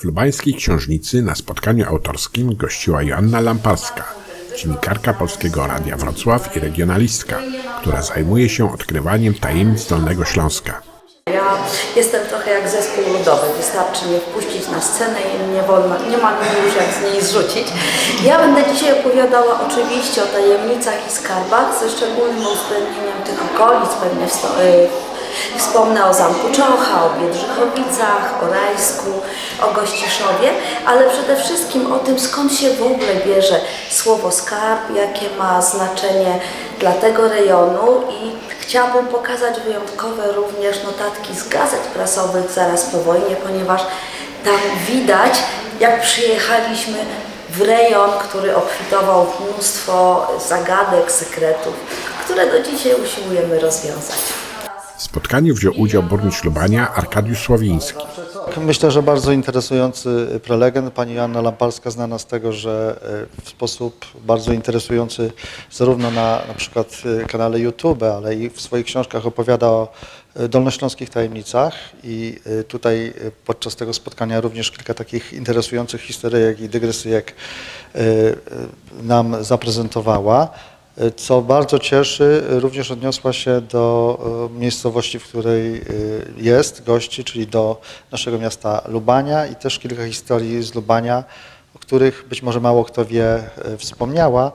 W lubańskiej książnicy na spotkaniu autorskim gościła Joanna Lamparska, dziennikarka Polskiego Radia Wrocław i regionalistka, która zajmuje się odkrywaniem tajemnic Dolnego Śląska. Ja jestem trochę jak zespół ludowy. Wystarczy mnie wpuścić na scenę i nie wolno, nie ma już jak z niej zrzucić. Ja będę dzisiaj opowiadała oczywiście o tajemnicach i skarbach, ze szczególnym uwzględnieniem tych okolic. Pewnie wsto- y, wspomnę o Zamku Czocha, o Biedrzychowicach, o Rajsku, o Gościszowie, ale przede wszystkim o tym, skąd się w ogóle bierze słowo skarb, jakie ma znaczenie dla tego rejonu i Chciałabym pokazać wyjątkowe również notatki z gazet prasowych zaraz po wojnie, ponieważ tam widać, jak przyjechaliśmy w rejon, który obfitował w mnóstwo zagadek, sekretów, które do dzisiaj usiłujemy rozwiązać. W spotkaniu wziął udział burmistrz Lubania Arkadiusz Sławiński. Myślę, że bardzo interesujący prelegent. Pani Joanna Lamparska znana z tego, że e, w sposób bardzo interesujący zarówno na, na przykład e, kanale YouTube, ale i w swoich książkach opowiada o e, dolnośląskich tajemnicach i tutaj podczas tego spotkania również kilka takich interesujących historyjek i dygresyjek nam zaprezentowała. Co bardzo cieszy, również odniosła się do e, miejscowości, w której e, jest, gości, czyli do naszego miasta Lubania i też kilka historii z Lubania, o których być może mało kto wie, e, wspomniała.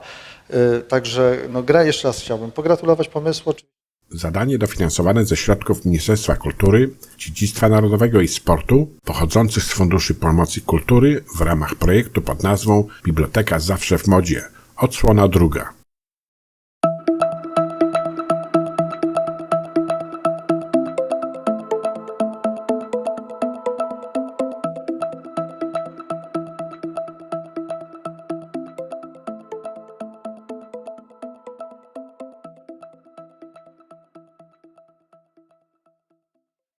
E, Także no, grę jeszcze raz chciałbym pogratulować pomysłu. Zadanie dofinansowane ze środków Ministerstwa Kultury, Dziedzictwa Narodowego i Sportu, pochodzących z Funduszy Promocji Kultury w ramach projektu pod nazwą Biblioteka Zawsze w Modzie. Odsłona druga.